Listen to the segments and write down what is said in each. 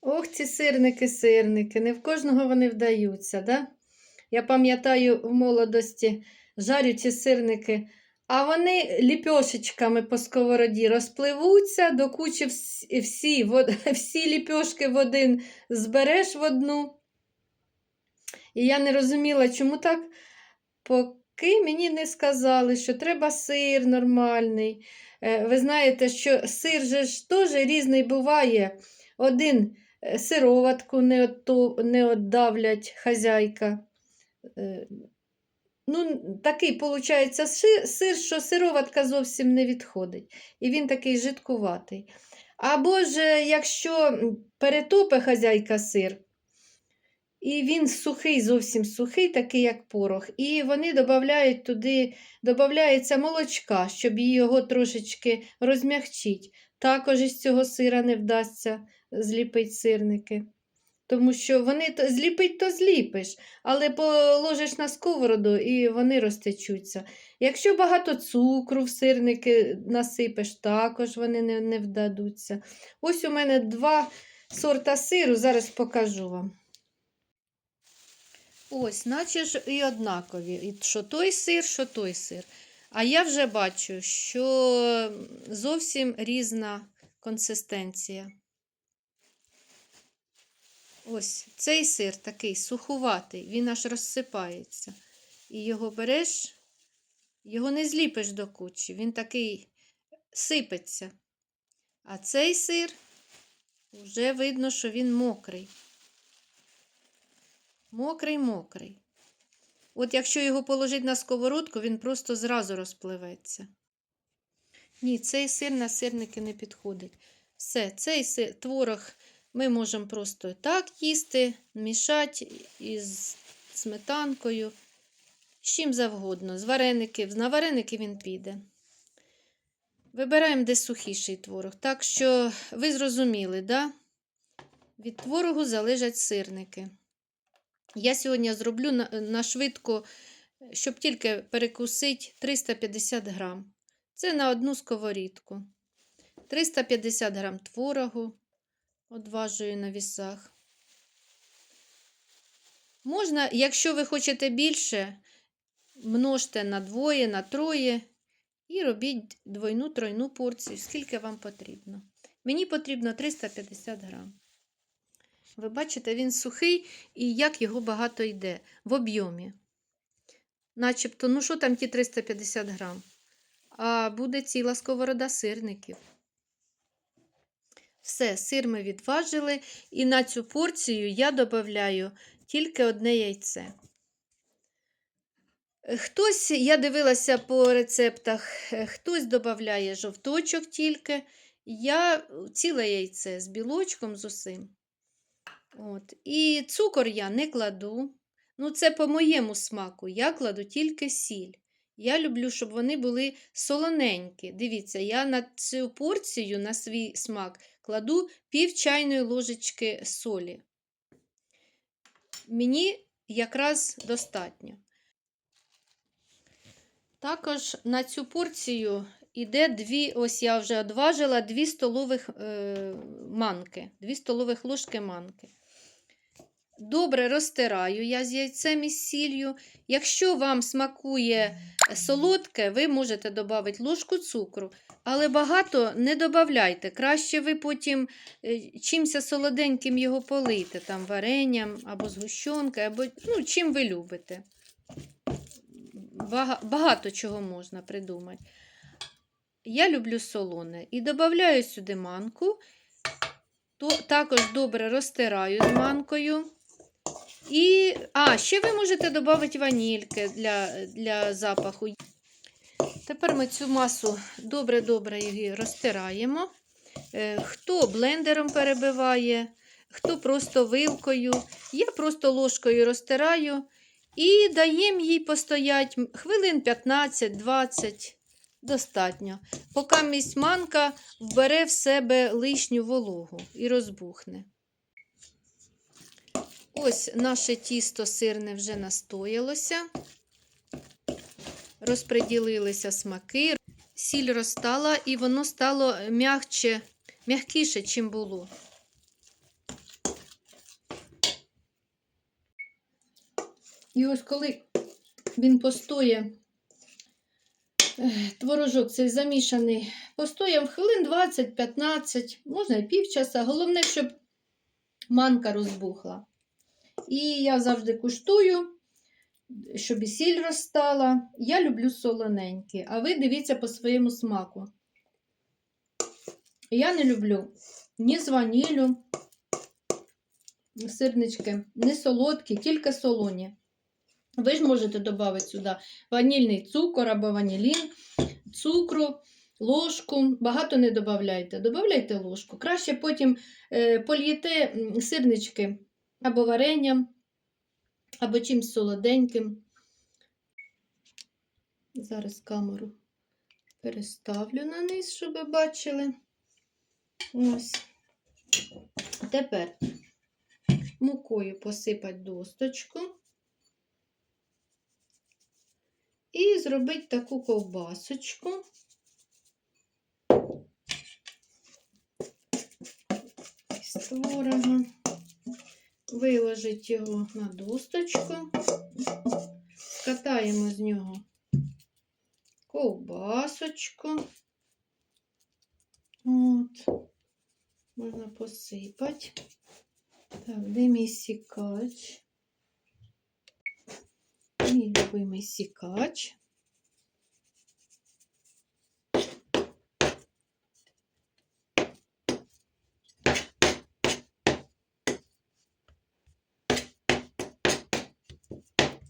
Ох, ці сирники-сирники, не в кожного вони вдаються, да? Я пам'ятаю в молодості жарю ці сирники, а вони ліпьошечками по сковороді розпливуться, до кучі всі, всі, всі ліпьошки в один збереш в одну. І я не розуміла, чому так, поки мені не сказали, що треба сир нормальний. Е, Ви знаєте, що сир же ж теж різний буває. Один сироватку не, отто, не отдавлять хазяйка. Е, Ну, такий, виходить, сир, що сироватка зовсім не відходить. І він такий жидкуватий. Або ж, якщо м, перетопе хазяйка сир, і він сухий, зовсім сухий, такий як порох. І вони додають туди, додається молочка, щоб його трошечки розмягчити. Також із цього сира не вдасться зліпити сирники. Тому що вони то, зліпить, то зліпиш, але положиш на сковороду і вони розтечуться. Якщо багато цукру в сирники насипеш, також вони не, не вдадуться. Ось у мене два сорта сиру, зараз покажу вам. Ось, наче ж і однакові. І що той сир, що той сир. А я вже бачу, що зовсім різна консистенція. Ось цей сир такий сухуватий, він аж розсипається. І його береш, його не зліпиш до кучі, він такий сипеться. А цей сир вже видно, що він мокрий. Мокрий, мокрий. От якщо його положити на сковородку, він просто зразу розпливеться. Ні, цей сир на сирники не підходить. Все, цей сир, творог ми можемо просто так їсти, мішати із сметанкою, з чим завгодно. З вареників, на вареники він піде. Вибираємо де сухіший творог. Так що ви зрозуміли, да? від творогу залежать сирники. Я сьогодні зроблю на, на швидко, щоб тільки перекусити 350 грам. Це на одну сковорідку. 350 грам творогу одважую на вісах. Можна, якщо ви хочете більше, множте на двоє, на троє і робіть двойну тройну порцію, скільки вам потрібно. Мені потрібно 350 грам. Ви бачите, він сухий і як його багато йде в об'ємі. Начебто, ну що там ті 350 грам? А буде ціла сковорода сирників. Все, сир ми відважили, і на цю порцію я додаю тільки одне яйце. Хтось, я дивилася по рецептах, хтось додає жовточок тільки. Я ціле яйце з білочком з усім. От. І цукор я не кладу. Ну, це по моєму смаку. Я кладу тільки сіль. Я люблю, щоб вони були солоненькі. Дивіться, я на цю порцію, на свій смак, кладу пів чайної ложечки солі. Мені якраз достатньо. Також на цю порцію йде дві, ось я вже одважила, 2 столових е, манки, 2 столових ложки манки. Добре розтираю я з яйцем і сіллю. Якщо вам смакує солодке, ви можете додати ложку цукру, але багато не додавайте. Краще ви потім е, чимся солоденьким його полийте, там варенням або згущенкою, або ну, чим ви любите. Багато чого можна придумати. Я люблю солоне і додаю сюди манку, то також добре розтираю з манкою. І, а, ще ви можете додати ванільки для, для запаху. Тепер ми цю масу добре-добре її розтираємо. Е, Хто блендером перебиває, хто просто вилкою. Я просто ложкою розтираю і даємо їй постоять хвилин 15-20. Достатньо. Поки місь манка вбере в себе лишню вологу і розбухне. Ось наше тісто сирне вже настоялося, розпреділилися смаки, сіль розтала, і воно стало м'якше, м'якіше, чим було. І ось коли він постоє, творожок цей замішаний, постоє хвилин 20-15, можна і півчаса. Головне, щоб манка розбухла. І я завжди куштую, щоб і сіль розстала. Я люблю солоненькі, а ви дивіться по своєму смаку. Я не люблю ні з ванілю, сирнички, не солодкі, тільки солоні. Ви ж можете додати сюди ванільний цукор або ванілін, цукру, ложку. Багато не додавайте. Додавайте ложку. Краще потім е, польєте сирнички або варенням, або чимсь солоденьким. Зараз камеру переставлю на низ, щоб ви бачили. Ось. Тепер мукою посипати досточку. І зробити таку ковбасочку. З творога. Виложити його на досточку. Скатаємо з нього ковбасочку. От. Можна посипати. Так, де мій сікач? Мій любимий сікач.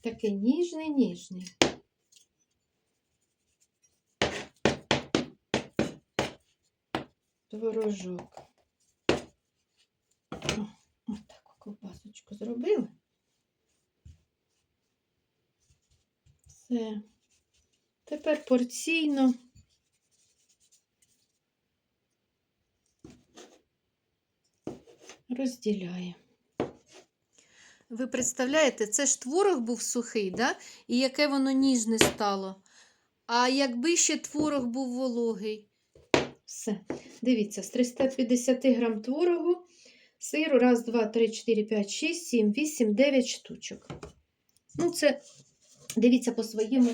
Такий ніжний, ніжний. Творожок. Ось таку ковбасочку зробили. Все. Тепер порційно. Розділяємо. Ви представляєте, це ж творог був сухий, да? і яке воно ніжне стало. А якби ще творог був вологий. Все. Дивіться, з 350 грам творогу, сиру, раз, два, три, чотири, п'ять, шість, сім, вісім, дев'ять штучок. Ну, це дивіться по своєму,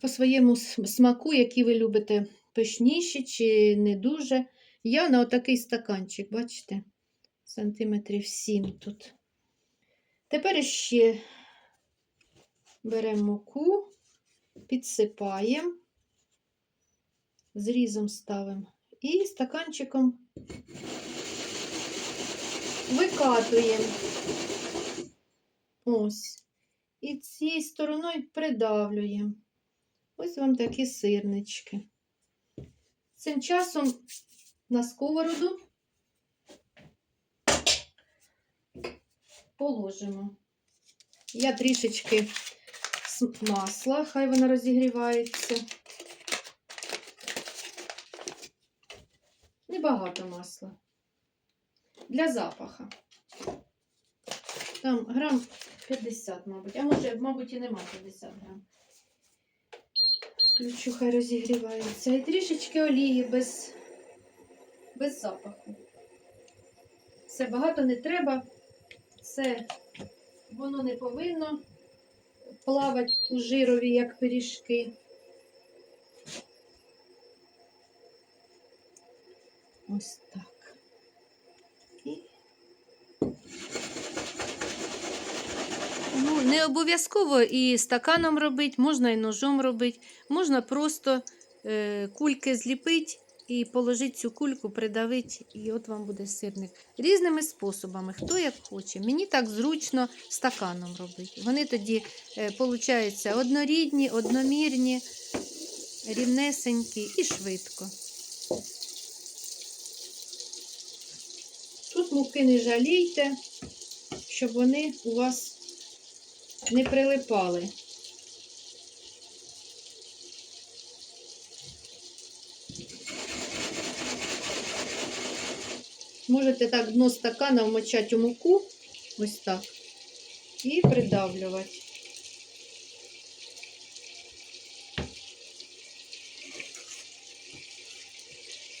по своєму смаку, який ви любите, пишніші чи не дуже. Я на отакий стаканчик, бачите, сантиметрів 7 тут. Тепер ще беремо муку, підсипаємо, зрізом ставимо і стаканчиком викатуємо. Ось. І цією стороною придавлюємо. Ось вам такі сирнички. Цим часом на сковороду положимо. Я трішечки масла, хай воно розігрівається. Небагато масла. Для запаха. Там грам 50, мабуть. А може, мабуть, і нема 50 грам. Включу, хай розігрівається. І трішечки олії без, без запаху. Все багато не треба. Це воно не повинно плавати у жирові, як пиріжки. Ось так. І... Ну, не обов'язково і стаканом робити, можна і ножом робити, можна просто е, кульки зліпити і положити цю кульку, придавити, і от вам буде сирник. Різними способами, хто як хоче. Мені так зручно стаканом робити. Вони тоді, е, однорідні, одномірні, рівнесенькі і швидко. Тут муки не жалійте, щоб вони у вас не прилипали. Можете так дно стакана вмочати у муку, ось так, і придавлювати.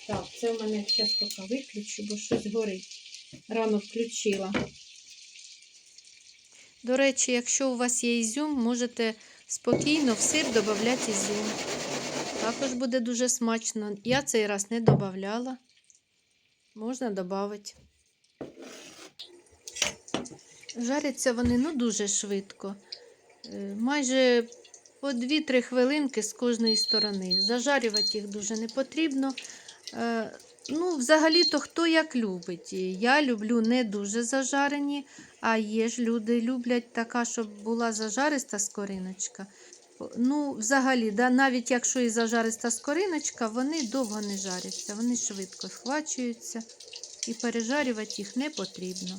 Так, це в мене зараз поки виключу, бо щось горить. Рано включила. До речі, якщо у вас є ізюм, можете спокійно в сир додати ізюм. Також буде дуже смачно. Я цей раз не додавала. Можна додати. Жаряться вони ну, дуже швидко. Е, Майже по 2-3 хвилинки з кожної сторони. Зажарювати їх дуже не потрібно. Е, Ну, взагалі-то хто як любить. Я люблю не дуже зажарені, а є ж люди люблять така, щоб була зажариста скориночка. Ну, взагалі, да, навіть якщо і зажариста скориночка, вони довго не жаряться, вони швидко схвачуються і пережарювати їх не потрібно.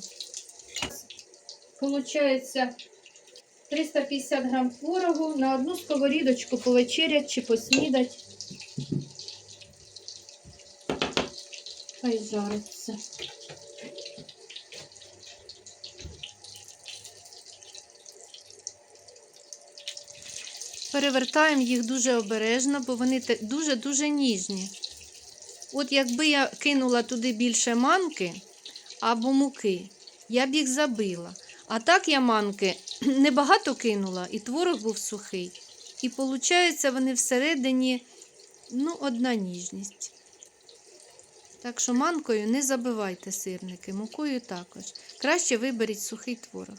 Получається 350 грам творогу на одну сковорідочку повечерять чи поснідать. Хай жариться. Перевертаємо їх дуже обережно, бо вони дуже-дуже ніжні. От якби я кинула туди більше манки або муки, я б їх забила. А так я манки небагато кинула, і творог був сухий. І виходить, вони всередині ну, одна ніжність. Так що манкою не забивайте сирники, мукою також. Краще виберіть сухий творог.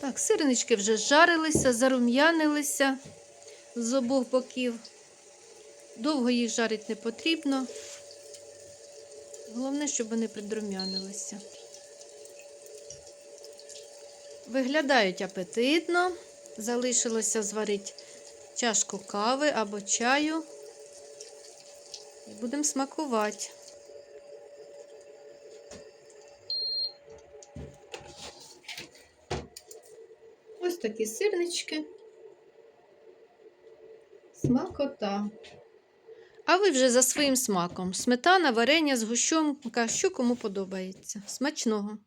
Так, сирнички вже жарилися, зарум'янилися з обох боків. Довго їх жарити не потрібно. Головне, щоб вони придрум'янилися. Виглядають апетитно. Залишилося зварити чашку кави або чаю. І будемо смакувати. Такі сирнички. Смакота. А ви вже за своїм смаком. Сметана, варення, згущенка, що кому подобається. Смачного!